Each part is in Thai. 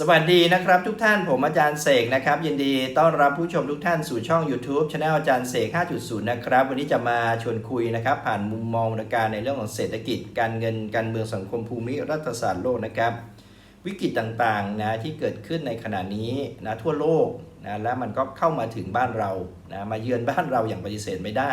สวัสดีนะครับทุกท่านผมอาจารย์เสกนะครับยินดีต้อนรับผู้ชมทุกท่านสู่ช่อง YouTube Channel อาจารย์เสก 5.0 นะครับ วันนี้จะมาชวนคุยนะครับ ผ่านมุมมองในการในเรื่องของเศรษฐกิจ การเงินการเมืองสังคมภูมิรัฐศาสตร์โลกนะครับ วิกฤตต่างๆนะที่เกิดขึ้นในขณะนี้นะทั่วโลกนะและมันก็เข้ามาถึงบ้านเรานะมาเยือนบ้านเราอย่างปฏิเสธไม่ได้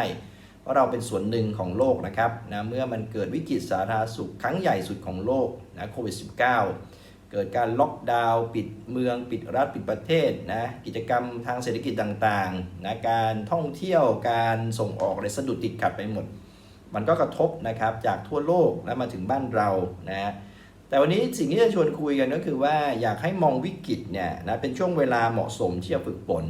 เพราะเราเป็นส่วนหนึ่งของโลกนะครับนะเมื่อมันเกิดวิกฤตสาธารณสุขครั้งใหญ่สุดของโลกนะโควิด -19 เกิดการล็อกดาวน์ปิดเมือง ปิดรัฐปิดประเทศนะกิจกรรมทางเศรษฐกิจต่างๆนะการท่องเที่ยวการส่งออกอะไรสะดุดติดขัดไปหมด มันก็กระทบนะครับจากทั่วโลกแล้วมาถึงบ้านเรานะแต่วันนี้สิ่งที่จะชวนคุยกันก็คือว่าอยากให้มองวิกฤตเนี่ยนะเป็นช่วงเวลาเหมาะสมที่จะฝึกฝน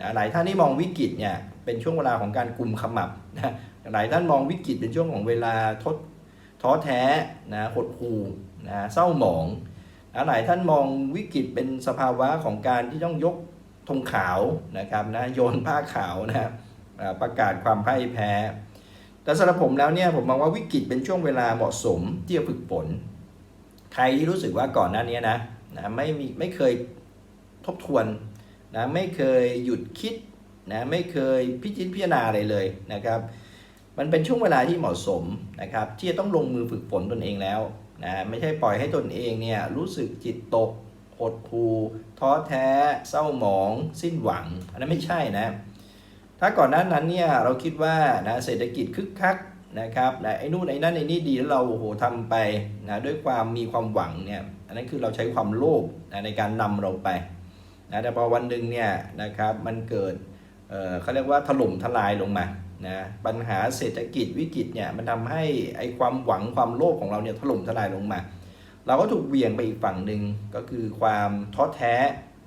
นะหลายท่านที่มองวิกฤตเนี่ยเป็นช่วงเวลาของการกุมขมับนะหลายท่านมองวิกฤตเป็นช่วงของเวลาทดท้อแท้นะหดหู่นะเศร้าหมอง หลายท่านมองวิกฤตเป็นสภาวะของการที่ต้องยกธงขาวนะครับนะโยนผ้าขาวนะครับประกาศความพ่ายแพ้ แต่สำหรับผมแล้วเนี่ยผมมองว่าวิกฤตเป็นช่วงเวลาเหมาะสมที่จะฝึกฝนใครที่รู้สึกว่าก่อนหน้านี้นะนะไม่มีไม่เคยทบทวนนะไม่เคยหยุดคิดนะไม่เคยพิจิตรพิจารณาอะไรเลยนะครับ มันเป็นช่วงเวลาที่เหมาะสมนะครับที่จะต้องลงมือฝึกฝนตนเองแล้ว นะไม่ใช่ปล่อยให้ตนเองเนี่ยรู้สึกจิตตกหดหูท้อแท้เศร้าหมอง สิ้นหวัง อันนั้นไม่ใช่นะ ถ้าก่อนหน้านั้นเนี่ยเราคิดว่านะเศรษฐกิจคึกคักนะครับนะไอ้นู่นไอ้นั่นไอ้นี่ดีแล้วเราโอ้โหทำไปนะด้วยความมีความหวังเนี่ยอันนั้นคือเราใช้ความโลภนะในการนำเราไปนะแต่พอวันหนึ่งเนี่ยนะครับมันเกิดเเขาเรียกว่าถล่มทลายลงมา นะปัญหาเศรษฐกิจวิกฤตเนี่ยมันทำให้ไอความหวังความโลภของเราเนี่ยถล่มทลายลงมา เราก็ถูกเวี่ยงไปอีกฝั่งหนึ่งก็คือความท้อแท้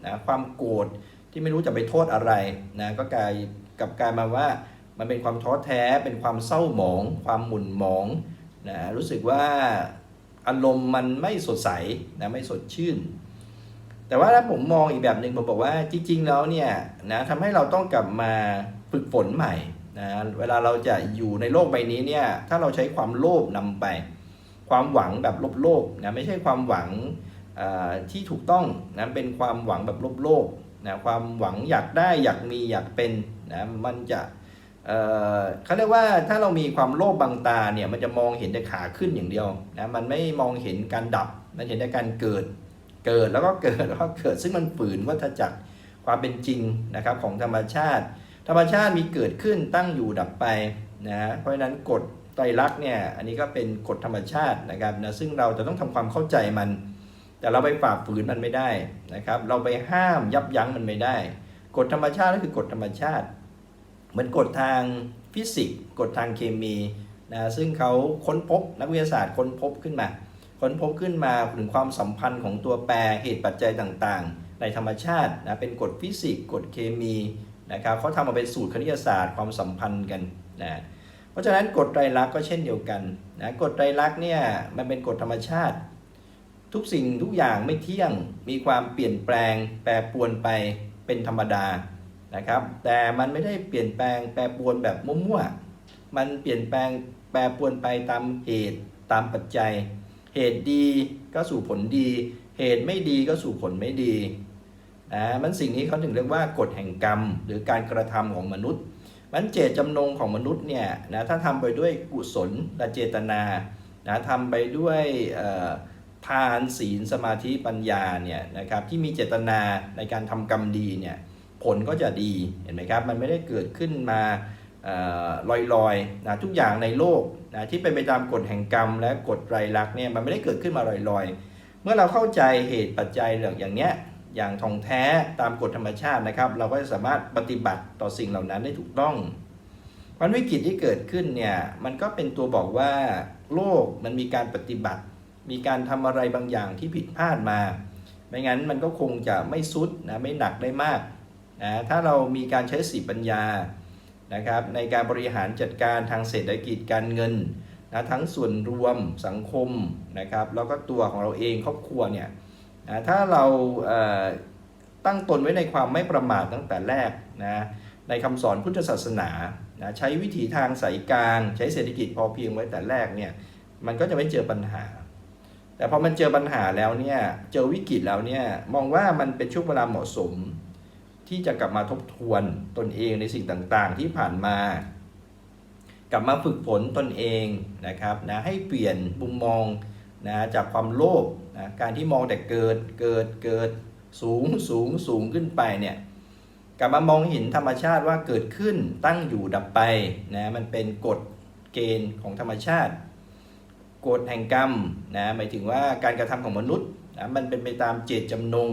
นะความโกรธที่ไม่รู้จะไปโทษอะไรนะก็กลายกลับกลายมาว่ามันเป็นความท้อแท้เป็นความเศร้าหมอง ความหม่นหมองนะรู้สึกว่าอารมณ์มันไม่สดใสนะไม่สดชื่น แต่ว่าถ้าผมมองอีกแบบหนึ่งผมบอกว่าจริงๆแล้วเนี่ยนะทำให้เราต้องกลับมาฝึกฝนใหม่ นะเวลาเราจะอยู่ในโลกใบนี้เนี่ยถ้าเราใช้ความโลภนำไป ความหวังแบบโลภๆนะไม่ใช่ความหวังที่ถูกต้องนะเป็นความหวังแบบโลภๆนะความหวังอยากได้อยากมีอยากเป็นนะมันจะเเขาเรียกว่าถ้าเรามีความโลภบางตาเนี่ยมันจะมองเห็นแต่ขาขึ้นอย่างเดียวนะมันไม่มองเห็นการดับมันเห็นแต่การเกิดเกิดแล้วก็เกิดแล้วก็เกิดซึ่งมันฝืนวัฏจักรความเป็นจริงนะครับของธรรมชาติ ธรรมชาติมีเกิดขึ้นตั้งอยู่ดับไปนะเพราะฉะนั้นกฎไตรลักษณ์เนี่ยอันนี้ก็เป็นกฎธรรมชาตินะครับนะซึ่งเราจะต้องทำความเข้าใจมัน แต่เราไปฝ่าฝืนมันไม่ได้นะครับ เราไปห้ามยับยั้งมันไม่ได้ กฎธรรมชาติก็คือกฎธรรมชาติ เหมือนกฎทางฟิสิกส์กฎทางเคมีนะซึ่งเขาค้นพบนักวิทยาศาสตร์ค้นพบขึ้นมา ค้นพบขึ้นมาถึงความสัมพันธ์ของตัวแปรเหตุปัจจัยต่างๆ ในธรรมชาตินะเป็นกฎฟิสิกส์กฎเคมี นะครับเขาทำมาเป็นสูตรคณิตศาสตร์ความสัมพันธ์กันนะเพราะฉะนั้นกฎไตรลักษณ์ก็เช่นเดียวกันนะกฎไตรลักษณ์เนี่ยมันเป็นกฎธรรมชาติ ทุกสิ่งทุกอย่างไม่เที่ยงมีความเปลี่ยนแปลง แปรปรวนไปเป็นธรรมดานะครับแต่มันไม่ได้เปลี่ยนแปลงแปรปรวนแบบมั่วๆมันเปลี่ยนแปลงแปรปรวนไปตามเหตุตามปัจจัย เหตุดีก็สู่ผลดี เหตุไม่ดีก็สู่ผลไม่ดี นะมันสิ่งนี้เขาถึงเรียกว่ากฎแห่งกรรม หรือการกระทำของมนุษย์ มันเจตจำนงของมนุษย์เนี่ยนะถ้าทำไปด้วยกุศลและเจตนานะทำไปด้วยทานศีลสมาธิปัญญาเนี่ยนะครับที่มีเจตนาในการทำกรรมดีเนี่ยผลก็จะดีเห็นไหมครับมันไม่ได้เกิดขึ้นมาลอยๆนะทุกอย่างในโลกนะที่เป็นไปตามกฎแห่งกรรม และกฎไตรลักษณ์เนี่ยมันไม่ได้เกิดขึ้นมาลอยๆ เมื่อเราเข้าใจเหตุปัจจัยเรื่องอย่างเนี้ย อย่างท่องแท้ตามกฎธรรมชาตินะครับ เราก็จะสามารถปฏิบัติต่อสิ่งเหล่านั้นได้ถูกต้องวันวิกฤตที่เกิดขึ้นเนี่ยมันก็เป็นตัวบอกว่าโลกมันมีการปฏิบัติ มีการทำอะไรบางอย่างที่ผิดพลาดมา ไม่งั้นมันก็คงจะไม่สุดนะไม่หนักได้มากนะถ้าเรามีการใช้สีปัญญานะครับในการบริหารจัดการทางเศรษฐกิจการเงินนะทั้งส่วนรวมสังคมนะครับแล้วก็ตัวของเราเองครอบครัวเนี่ย นะถ้าเราตั้งตนไว้ในความไม่ประมาทตั้งแต่แรกนะในคำสอนพุทธศาสนานะใช้วิถีทางสายกลาง ใช้เศรษฐกิจพอเพียงไว้แต่แรกเนี่ยมันก็จะไม่เจอปัญหาแแต่พอมันเจอปัญหาแล้วเนี่ยเจอวิกฤตแล้วเนี่ยมองว่ามันเป็นช่วงเวลาเหมาะสม ที่จะกลับมาทบทวนตนเองในสิ่งต่างๆ ที่ผ่านมากลับมาฝึกฝนตนเองนะครับนะให้เปลี่ยนมุมมอง นะจากความโลภนะการที่มองแต่เกิดเกิดเกิดสูงสูงสูงขึ้นไปเนี่ยกลับมามองเห็นธรรมชาติว่าเกิดขึ้นตั้งอยู่ดับไปนะมันเป็นกฎเกณฑ์ของธรรมชาติกฎแห่งกรรมนะหมายถึงว่าการกระทำของมนุษย์นะมันเป็นไปตามเจตจำนง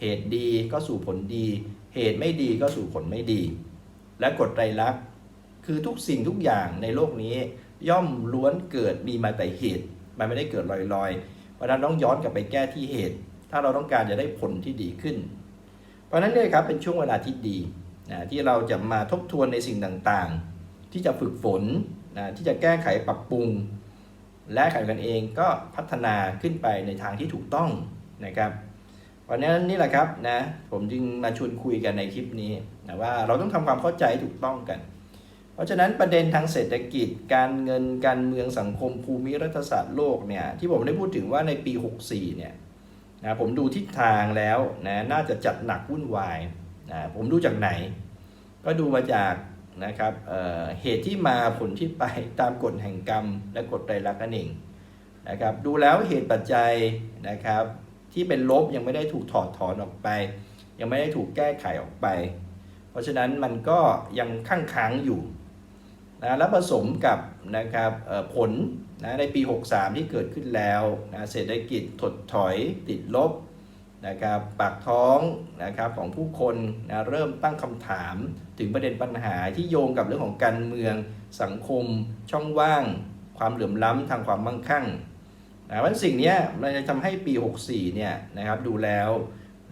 เหตุดีก็สู่ผลดี เหตุไม่ดีก็สู่ผลไม่ดี และกฎไตรลักษณ์คือทุกสิ่งทุกอย่างในโลกนี้ ย่อมล้วนเกิดมีมาแต่เหตุ มันไม่ได้เกิดลอยๆ เพราะนั้นต้องย้อนกลับไปแก้ที่เหตุ ถ้าเราต้องการจะได้ผลที่ดีขึ้น เพราะฉะนั้นเนี่ยครับเป็นช่วงเวลาที่ดีนะที่เราจะมาทบทวนในสิ่งต่างๆ ที่จะฝึกฝนนะที่จะแก้ไขปรับปรุง และขันกันเองก็พัฒนาขึ้นไปในทางที่ถูกต้องนะครับเพราะนั้นนี่แหละครับนะผมจึงมาชวนคุยกันในคลิปนี้นะว่าเราต้องทำความเข้าใจถูกต้องกัน เพราะฉะนั้นประเด็นทางเศรษฐกิจ การเงินการเมืองสังคมภูมิรัฐศาสตร์โลกเนี่ยที่ผมได้พูดถึงว่าในปี 64 เนี่ยนะผมดูทิศทางแล้วนะน่าจะจัดหนักวุ่นวายนะผมดูจากไหน ก็ดูมาจากนะครับเเหตุที่มาผลที่ไปตามกฎแห่งกรรม และกฎไตรลักษณ์นั่นเองนะครับดูแล้วเหตุปัจจัยนะครับที่เป็นลบยังไม่ได้ถูกถอดถอนออกไป ยังไม่ได้ถูกแก้ไขออกไป เพราะฉะนั้นมันก็ยังข้างค้างอยู่ นะและผสมกับนะครับผลนะในปี 63 ที่เกิดขึ้นแล้วนะเศรษฐกิจถดถอยติดลบนะครับปากท้องนะครับของผู้คนนะเริ่มตั้งคำถามถึงประเด็นปัญหาที่โยงกับเรื่องของการเมืองสังคม ช่องว่าง ความเหลื่อมล้ำทางความมั่งคั่งนะวันสิ่งนี้มันจะทำให้ปี 64 เนี่ยนะครับดูแล้ว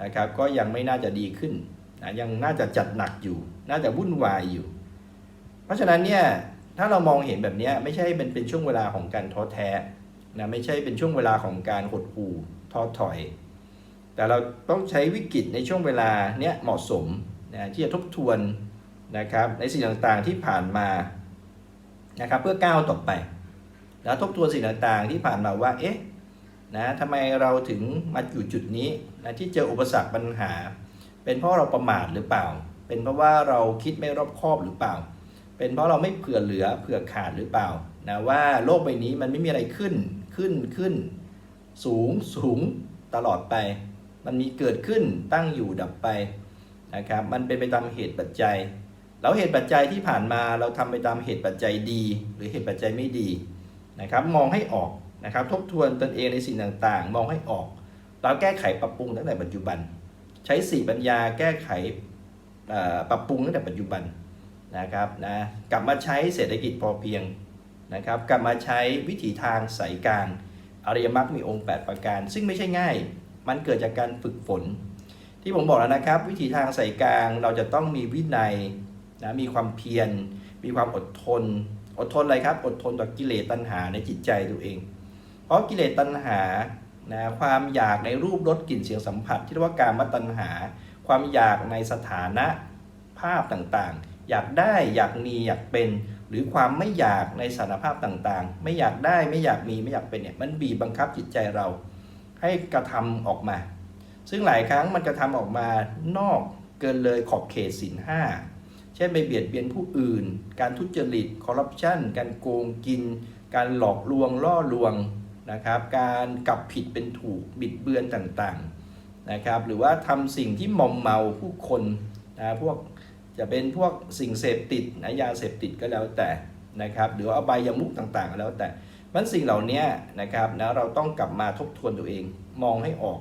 นะครับก็ยังไม่น่าจะดีขึ้นนะยังน่าจะจัดหนักอยู่ น่าจะวุ่นวายอยู่ ราะฉะนั้นเนี่ยถ้าเรามองเห็นแบบนี้ไม่ใช่เป็นเป็นช่วงเวลาของการท้อแท้นะไม่ใช่เป็นช่วงเวลาของการหดหู่ท้อถอย แต่เราต้องใช้วิกฤตในช่วงเวลาเนี้ยเหมาะสมนะที่จะทบทวนนะครับในสิ่งต่างๆที่ผ่านมานะครับเพื่อก้าวต่อไป แล้วทบทวนสิ่งต่างๆที่ผ่านมาว่าเอ๊ะนะทำไมเราถึงมาอยู่จุดนี้นะที่เจออุปสรรคปัญหา เป็นเพราะเราประมาทหรือเปล่า เป็นเพราะว่าเราคิดไม่รอบคอบหรือเปล่า เป็นเพราะเราไม่เผื่อเหลือเผื่อขาดหรือเปล่านะว่าโลกใบนี้มันไม่มีอะไรขึ้นขึ้นขึ้น สูงสูงตลอดไป มันมีเกิดขึ้นตั้งอยู่ดับไปนะครับมันเป็นไปตามเหตุปัจจัย แล้วเหตุปัจจัยที่ผ่านมาเราทำไปตามเหตุปัจจัยดี หรือเหตุปัจจัยไม่ดีนะครับมองให้ออกนะครับทบทวนตนเองในสิ่งต่างๆ มองให้ออก แล้วแก้ไขปรับปรุงตั้งแต่ปัจจุบัน ใช้สี่ปัญญาแก้ไขปรับปรุงตั้งแต่ปัจจุบัน นะครับนะกลับมาใช้เศรษฐกิจพอเพียงนะครับกลับมาใช้วิถีทางสายกลางอริยมรรคมีองค์ 8 ประการ ซึ่งไม่ใช่ง่าย มันเกิดจากการฝึกฝน ที่ผมบอกแล้วนะครับ วิถีทางสายกลางเราจะต้องมีวินัยนะมีความเพียร มีความอดทน อดทนอะไรครับ อดทนต่อกิเลสตัณหาในจิตใจตัวเอง เพราะกิเลสตัณหานะความอยากในรูปรสกลิ่นเสียงสัมผัส ที่เรียกว่าการมตัณหา ความอยากในสถานะภาพต่างๆ อยากได้อยากมีอยากเป็น หรือความไม่อยากในสานภาพต่างๆ ไม่อยากได้ไม่อยากมีไม่อยากเป็นเนี่ยมันบีบบังคับจิตใจเรา ให้กระทำออกมา ซึ่งหลายครั้งมันกระทำออกมานอกเกินเลยขอบเขตศีลห้าเช่นไปเบียดเบียนผู้อื่น การทุจริตคอร์รัปชันการโกงกิน การหลอกลวงล่อลวงนะครับ การกลับผิดเป็นถูกบิดเบือนต่างๆนะครับ หรือว่าทำสิ่งที่มอมเมาผู้คนนะพวก จะเป็นพวกสิ่งเสพติดนะยาเสพติดก็แล้วแต่นะครับหรือเอาใบยามุกต่างๆก็แล้วแต่มันสิ่งเหล่านี้นะครับนะเราต้องกลับมาทบทวนตัวเองมองให้ออก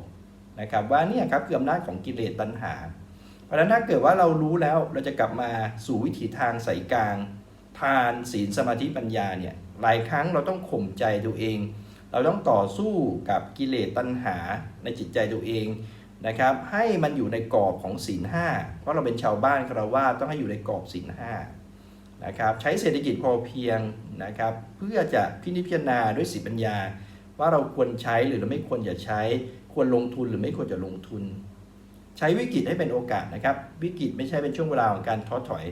นะครับว่านี่ครับคืออำนาจของกิเลสตัณหา เพราะฉะนั้นถ้าเกิดว่าเรารู้แล้วเราจะกลับมาสู่วิถีทางสายกลางทานศีลสมาธิปัญญาเนี่ยหลายครั้งเราต้องข่มใจตัวเอง เราต้องต่อสู้กับกิเลสตัณหาในจิตใจตัวเอง นะครับให้มันอยู่ในกรอบของศีลห้าเพราะเราเป็นชาวบ้านครารวาต้องให้อยู่ในกรอบศีลห้านะครับใช้เศรษฐกิจพอเพียงนะครับเพื่อจะพินิจพิจารณาด้วยสีปัญญา ว่าเราควรใช้หรือเราไม่ควรจะใช้ ควรลงทุนหรือไม่ควรจะลงทุน ใช้วิกฤตให้เป็นโอกาสนะครับ วิกฤตไม่ใช่เป็นช่วงเวลาของการท้อถอย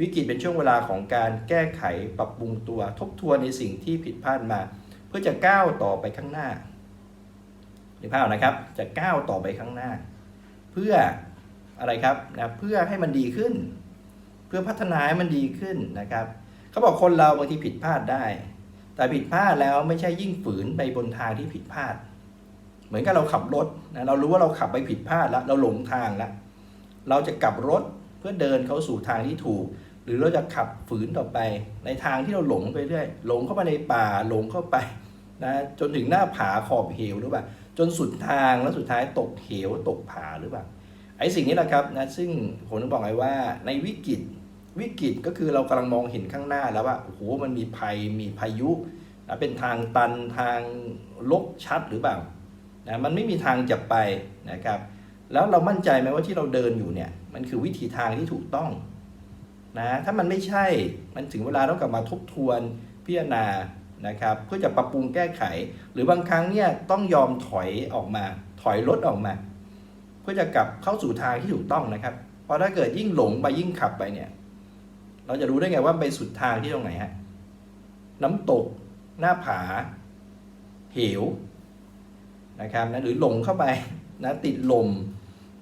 วิกฤตเป็นช่วงเวลาของการแก้ไขปรับปรุงตัว ทบทวนในสิ่งที่ผิดพลาดมา เพื่อจะก้าวต่อไปข้างหน้า หรือภาพนะครับจะก้าวต่อไปข้างหน้า เพื่ออะไรครับนะเพื่อให้มันดีขึ้น เพื่อพัฒนาให้มันดีขึ้นนะครับเขาบอกคนเราบางทีผิดพลาดได้ แต่ผิดพลาดแล้วไม่ใช่ยิ่งฝืนไปบนทางที่ผิดพลาด เหมือนกับเราขับรถนะเรารู้ว่าเราขับไปผิดพลาดแล้วเราหลงทางแล้วเราจะกลับรถเพื่อเดินเข้าสู่ทางที่ถูก หรือเราจะขับฝืนต่อไป ในทางที่เราหลงไปเรื่อยหลงเข้ามาในป่าหลงเข้าไปนะจนถึงหน้าผาขอบเหวหรือเปล่า จนสุดทางแล้วสุดท้ายตกเหวตกผาหรือเปล่าไอ้สิ่งนี้แหละครับนะซึ่งผมต้องบอกไว้ว่าในวิกฤตวิกฤตก็คือเรากำลังมองเห็นข้างหน้าแล้วว่าโอ้โหมันมีภัยมีพายุนะเป็นทางตันทางลกชัดหรือเปล่านะมันไม่มีทางจะไปนะครับ แล้วเรามั่นใจไหมว่าที่เราเดินอยู่เนี่ยมันคือวิธีทางที่ถูกต้องนะถ้ามันไม่ใช่มันถึงเวลาต้องกลับมาทบทวนพิจารณา นะครับเพื่อจะปรับปรุงแก้ไข หรือบางครั้งเนี่ยต้องยอมถอยออกมา ถอยรถออกมา เพื่อจะกลับเข้าสู่ทางที่ถูกต้องนะครับเพราะถ้าเกิดยิ่งหลงไปยิ่งขับไปเนี่ย เราจะรู้ได้ไงว่าไปสุดทางที่ตรงไหนฮะน้ำตก หน้าผา เหวนะครับนะหรือหลงเข้าไปนะติดลม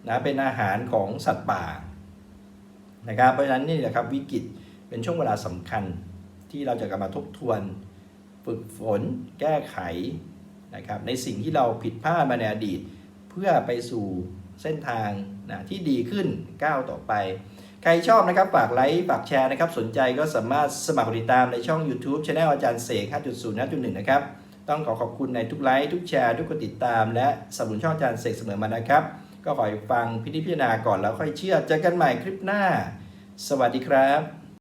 นะเป็นอาหารของสัตว์ป่านะครับเพราะฉะนั้นนี่แหละครับวิกฤตเป็นช่วงเวลาสำคัญที่เราจะกลับมาทบทวน ฝึกฝนแก้ไขนะครับในสิ่งที่เราผิดพลาดมาในอดีต เพื่อไปสู่เส้นทางนะที่ดีขึ้นก้าวต่อไป ใครชอบนะครับฝากไลค์ฝากแชร์นะครับ สนใจก็สามารถสมัครติดตามในช่อง YouTube Channel อาจารย์เสก 5.0 5.1 นะครับ ต้องขอขอบคุณในทุกไลค์ทุกแชร์ทุกกดติดตาม และสนับสนุนช่องอาจารย์เสกเสมอมานะครับ ก็ขอฟังพิธีพิจารณาก่อนแล้วค่อยเชื่อเจอกันใหม่คลิปหน้า สวัสดีครับ